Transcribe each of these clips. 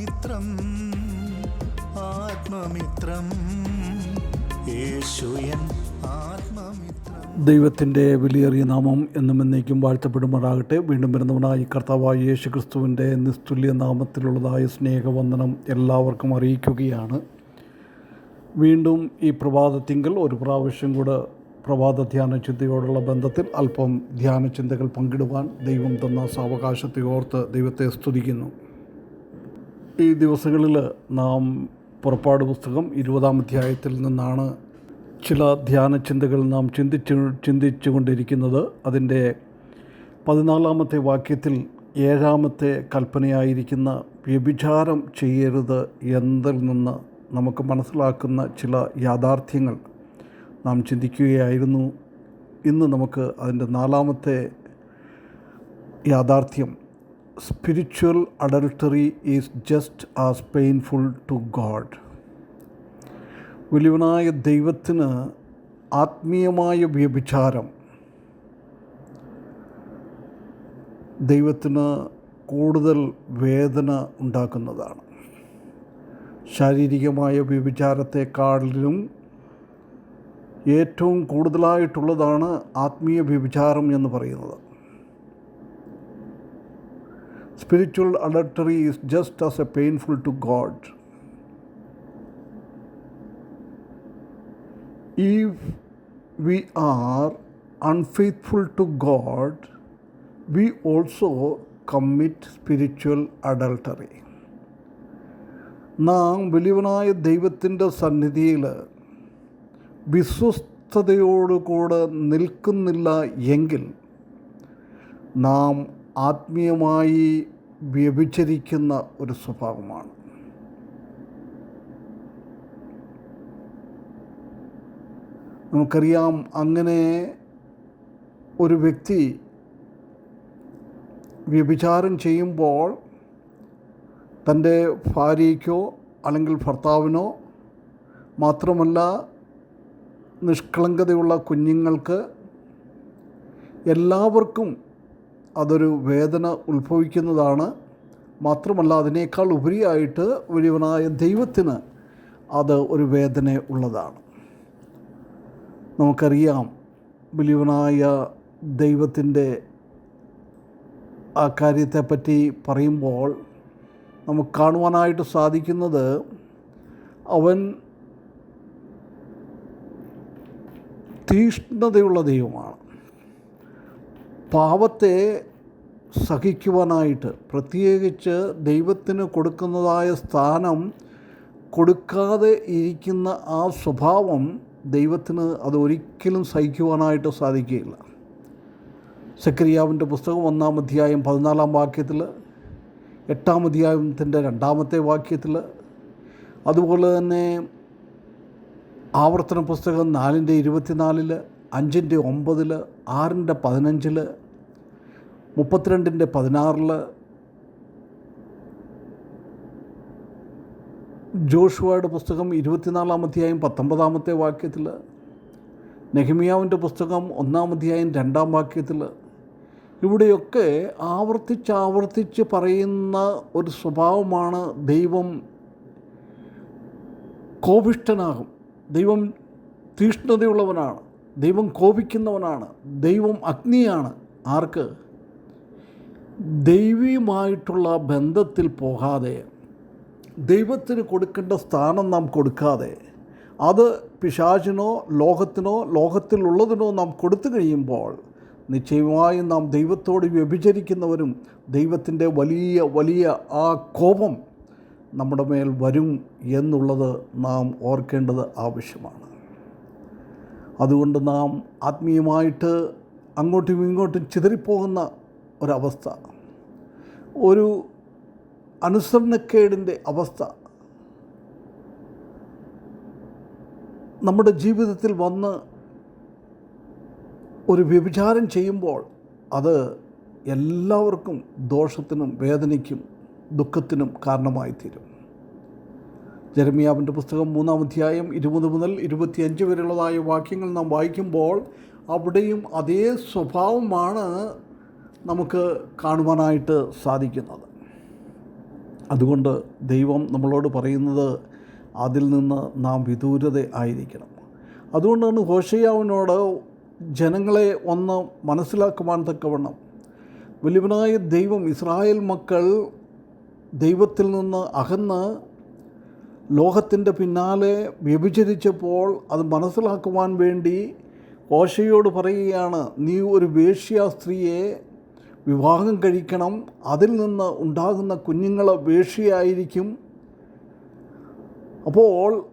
ആത്മമിത്രം ആത്മമിത്രം. യേശുയൻ ആത്മമിത്രം. ദൈവത്തിന്റെ വിലയേറിയ നാമം എന്നും എന്നേക്കും വാഴ്ത്തപ്പെടുമാറാകട്ടെ. വീണ്ടും വരുന്നവനായി കർത്താവായ യേശു ക്രിസ്തുവിന്റെ നിസ്തുല്യ നാമത്തിലുള്ളതായ സ്നേഹവന്ദനം എല്ലാവർക്കും അറിയിക്കുകയാണ്. വീണ്ടും ഈ പ്രഭാതത്തിങ്കൽ ഒരു പ്രാവശ്യം കൂടെ പ്രഭാത ധ്യാന ചിന്തയോടുള്ള ബന്ധത്തിൽ അല്പം ധ്യാന ചിന്തകൾ പങ്കിടുവാൻ ദൈവം തന്ന സാവകാശത്തെ ഓർത്ത് ദൈവത്തെ സ്തുതിക്കുന്നു. ഈ ദിവസങ്ങളിൽ നാം പുറപ്പാട് പുസ്തകം ഇരുപതാം അധ്യായത്തിൽ നിന്നാണ് ചില ധ്യാന ചിന്തകൾ നാം ചിന്തിച്ചു ചിന്തിച്ചു കൊണ്ടിരിക്കുന്നത് അതിന്റെ പതിനാലാമത്തെ വാക്യത്തിൽ ഏഴാമത്തെ കൽപ്പനയായിരിക്കുന്ന വ്യഭിചാരം ചെയ്യരുത് എന്നതിൽ നിന്ന് നമുക്ക് മനസ്സിലാക്കുന്ന ചില യാഥാർത്ഥ്യങ്ങൾ നാം ചിന്തിക്കുകയായിരുന്നു. ഇന്ന് നമുക്ക് അതിന്റെ നാലാമത്തെ യാഥാർത്ഥ്യം spiritual adultery is just as painful to God വലിയവനായ ദൈവത്തിന് ആത്മീയമായ വ്യഭിചാരം. ദൈവത്തിന് കൂടുതൽ വേദന ഉണ്ടാക്കുന്നതാണ്. ശാരീരികമായ വ്യഭിചാരത്തെക്കാളിലും ഏറ്റവും കൂടുതലായിട്ടുള്ളതാണ് ആത്മീയ വ്യഭിചാരം എന്ന് പറയുന്നത്. Adultery is just as a painful to God if we are unfaithful to God, we also commit spiritual adultery. നാം വലിയവനായ ദൈവത്തിന്റെ സന്നിധിയിൽ വിശ്വസ്തയോടുകൂടെ നിൽക്കുന്നില്ല എങ്കിൽ നാം ആത്മീയമായി വ്യഭിചരിക്കുന്ന ഒരു സ്വഭാവമാണ്. നമുക്കറിയാം അങ്ങനെ ഒരു വ്യക്തി വ്യഭിചാരം ചെയ്യുമ്പോൾ തന്റെ ഭാര്യയ്ക്കോ അല്ലെങ്കിൽ ഭർത്താവിനോ മാത്രമല്ല നിഷ്കളങ്കതയുള്ള കുഞ്ഞുങ്ങൾക്ക് എല്ലാവർക്കും അതൊരു വേദന ഉത്ഭവിക്കുന്നതാണ്. മാത്രമല്ല അതിനേക്കാൾ ഉപരിയായിട്ട് വലിയവനായ ദൈവത്തിന് അത് ഒരു വേദന ഉള്ളതാണ്. നമുക്കറിയാം വലിയവനായ ദൈവത്തിന്റെ ആ കാര്യത്തെപ്പറ്റി പറയുമ്പോൾ നമുക്ക് കാണുവാനായിട്ട് സാധിക്കുന്നത് അവൻ തീഷ്ണതയുള്ള ദൈവമാണ്. പാവത്തെ സഹിക്കുവാനായിട്ട് പ്രത്യേകിച്ച് ദൈവത്തിന് കൊടുക്കുന്നതായ സ്ഥാനം കൊടുക്കാതെ ഇരിക്കുന്ന ആ സ്വഭാവം ദൈവത്തിന് അത് ഒരിക്കലും സഹിക്കുവാനായിട്ട് സാധിക്കുകയില്ല. സക്രിയാവിന്റെ പുസ്തകം ഒന്നാം അധ്യായം പതിനാലാം വാക്യത്തിൽ എട്ടാം അധ്യായത്തിന്റെ രണ്ടാമത്തെ വാക്യത്തിൽ അതുപോലെ തന്നെ ആവർത്തന പുസ്തകം നാലിന്റെ ഇരുപത്തിനാലിൽ അഞ്ചിന്റെ ഒമ്പതിൽ ആറിന്റെ പതിനഞ്ചിൽ മുപ്പത്തിരണ്ടിന്റെ പതിനാറിൽ ജോഷുവയുടെ പുസ്തകം ഇരുപത്തിനാലാം അധ്യായം പത്തൊമ്പതാമത്തെ വാക്യത്തിൽ നെഹ്മിയാവിന്റെ പുസ്തകം ഒന്നാം അധ്യായം രണ്ടാം വാക്യത്തിൽ ഇവിടെയൊക്കെ ആവർത്തിച്ചാവർത്തിച്ച് ആവർത്തിച്ച് പറയുന്ന ഒരു സ്വഭാവമാണ് ദൈവം കോപിഷ്ടനാകും ദൈവം തീഷ്ണതയുള്ളവനാണ്. ദൈവം കോപിക്കുന്നവനാണ്. ദൈവം അഗ്നിയാണ്. ആർക്ക്? ദൈവീയമായിട്ടുള്ള ബന്ധത്തിൽ പോകാതെ ദൈവത്തിന് കൊടുക്കേണ്ട സ്ഥാനം നാം കൊടുക്കാതെ അത് പിശാചിനോ ലോകത്തിനോ ലോകത്തിലുള്ളതിനോ നാം കൊടുത്തു കഴിയുമ്പോൾ നിശ്ചയമായും നാം ദൈവത്തോട് വ്യഭിചരിക്കുന്നവരും ദൈവത്തിന്റെ വലിയ വലിയ ആ കോപം നമ്മുടെ മേൽ വരും എന്നുള്ളത് നാം ഓർക്കേണ്ടത് ആവശ്യമാണ്. അതുകൊണ്ട് നാം ആത്മീയമായിട്ട് അങ്ങോട്ടും ഇങ്ങോട്ടും ചിതറിപ്പോകുന്ന ഒരവസ്ഥ. ഒരു അനുസരണക്കേടിന്റെ അവസ്ഥ. നമ്മുടെ ജീവിതത്തിൽ വന്ന് ഒരു വ്യഭിചാരം ചെയ്യുമ്പോൾ അത് എല്ലാവർക്കും ദോഷത്തിനും വേദനയ്ക്കും ദുഃഖത്തിനും കാരണമായി തീരും ജെറമിയാവിന്റെ പുസ്തകം മൂന്നാം അധ്യായം ഇരുപത് മുതൽ ഇരുപത്തിയഞ്ച് വരെയുള്ളതായ വാക്യങ്ങൾ നാം വായിക്കുമ്പോൾ അവിടെയും അതേ സ്വഭാവമാണ് നമുക്ക് കാണുവാനായിട്ട് സാധിക്കുന്നത്. അതുകൊണ്ട് ദൈവം നമ്മളോട് പറയുന്നത് അതിൽ നിന്ന് നാം വിദൂരത ആയിരിക്കണം. അതുകൊണ്ടാണ് ഹോഷയാവിനോട് ജനങ്ങളെ ഒന്ന് മനസ്സിലാക്കുവാൻ തക്കവണ്ണം വലിയവനായ ദൈവം ഇസ്രായേൽ മക്കൾ ദൈവത്തിൽ നിന്ന് അകന്ന് ലോകത്തിന്റെ പിന്നാലെ വ്യഭിചരിച്ചപ്പോൾ അത് മനസ്സിലാക്കുവാൻ വേണ്ടി ഓശയോട് പറയുകയാണ് നീ ഒരു വേശ്യ സ്ത്രീയെ വിവാഹം കഴിക്കണം. അതിൽ നിന്ന് ഉണ്ടാകുന്ന കുഞ്ഞുങ്ങൾ വേഷിയായിരിക്കും അപ്പോൾ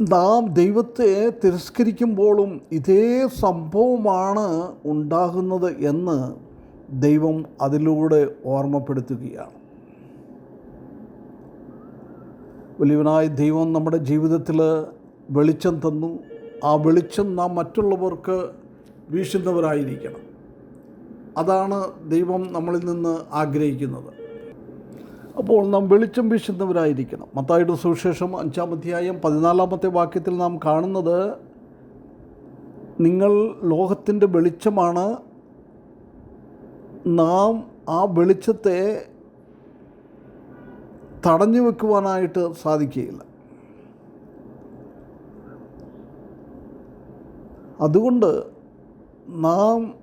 നാം ദൈവത്തെ തിരസ്കരിക്കുമ്പോഴും ഇതേ സംഭവമാണ് ഉണ്ടാകുന്നത് എന്ന് ദൈവം അതിലൂടെ ഓർമ്മപ്പെടുത്തുകയാണ്. വലിയവനായ ദൈവം നമ്മുടെ ജീവിതത്തിൽ വെളിച്ചം തന്നു. ആ വെളിച്ചം നാം മറ്റുള്ളവർക്ക് വീശുന്നവരായിരിക്കണം. അതാണ് ദൈവം നമ്മളിൽ നിന്ന് ആഗ്രഹിക്കുന്നത്. അപ്പോൾ നാം വെളിച്ചം വീശുന്നവരായിരിക്കണം. മത്തായുടെ സുവിശേഷം അഞ്ചാം അധ്യായം പതിനാലാമത്തെ വാക്യത്തിൽ നാം കാണുന്നത് നിങ്ങൾ ലോകത്തിന്റെ വെളിച്ചമാണ്. നാം ആ വെളിച്ചത്തെ തടഞ്ഞു വെക്കുവാനായിട്ട് സാധിക്കുകയില്ല. അതുകൊണ്ട് നാം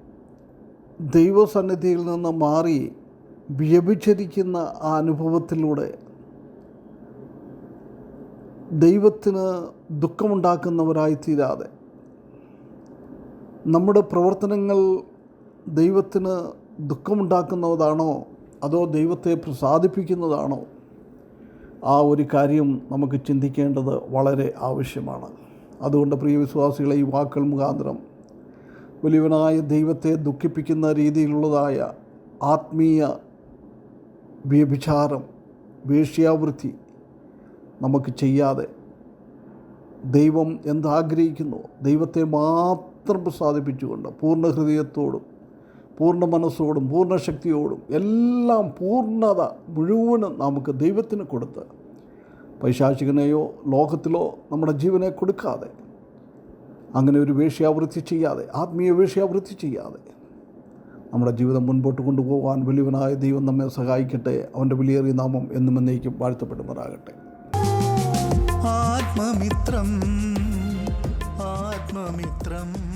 ദൈവസന്നിധിയിൽ നിന്ന് മാറി വ്യഭിചരിക്കുന്ന ആ അനുഭവത്തിലൂടെ ദൈവത്തിന് ദുഃഖമുണ്ടാക്കുന്നവരായി തീരാതെ നമ്മുടെ പ്രവർത്തനങ്ങൾ ദൈവത്തിന് ദുഃഖമുണ്ടാക്കുന്നതാണോ? അതോ ദൈവത്തെ പ്രസാദിപ്പിക്കുന്നതാണോ? ആ ഒരു കാര്യം നമുക്ക് ചിന്തിക്കേണ്ടത് വളരെ ആവശ്യമാണ്. അതുകൊണ്ട് പ്രിയ വിശ്വാസികളെ ഈ വാക്കുകൾ മുഖാന്തരം വലിയവനായ ദൈവത്തെ ദുഃഖിപ്പിക്കുന്ന രീതിയിലുള്ളതായ ആത്മീയ വ്യഭിചാരം വേശ്യാവൃത്തി നമുക്ക് ചെയ്യാതെ ദൈവം എന്താഗ്രഹിക്കുന്നു? ദൈവത്തെ മാത്രം പ്രസാദിപ്പിച്ചുകൊണ്ട് പൂർണ ഹൃദയത്തോടും പൂർണ മനസ്സോടും പൂർണ ശക്തിയോടും എല്ലാം പൂർണത മുഴുവനും നമുക്ക് ദൈവത്തിന് കൊടുത്ത് പൈശാചികനെയോ ലോകത്തിലോ നമ്മുടെ ജീവനെ കൊടുക്കാതെ അങ്ങനെ ഒരു വേശ്യാവൃത്തി ചെയ്യാതെ ആത്മീയ വേശ്യാവൃത്തി ചെയ്യാതെ നമ്മുടെ ജീവിതം മുൻപോട്ട് കൊണ്ടുപോകാൻ വലിയവനായ ദൈവം നമ്മെ സഹായിക്കട്ടെ. അവന്റെ വിലയേറിയ നാമം എന്നും എന്നേക്കും വാഴ്ത്തപ്പെടുമാറാകട്ടെ. ആത്മമിത്രം ആത്മമിത്രം.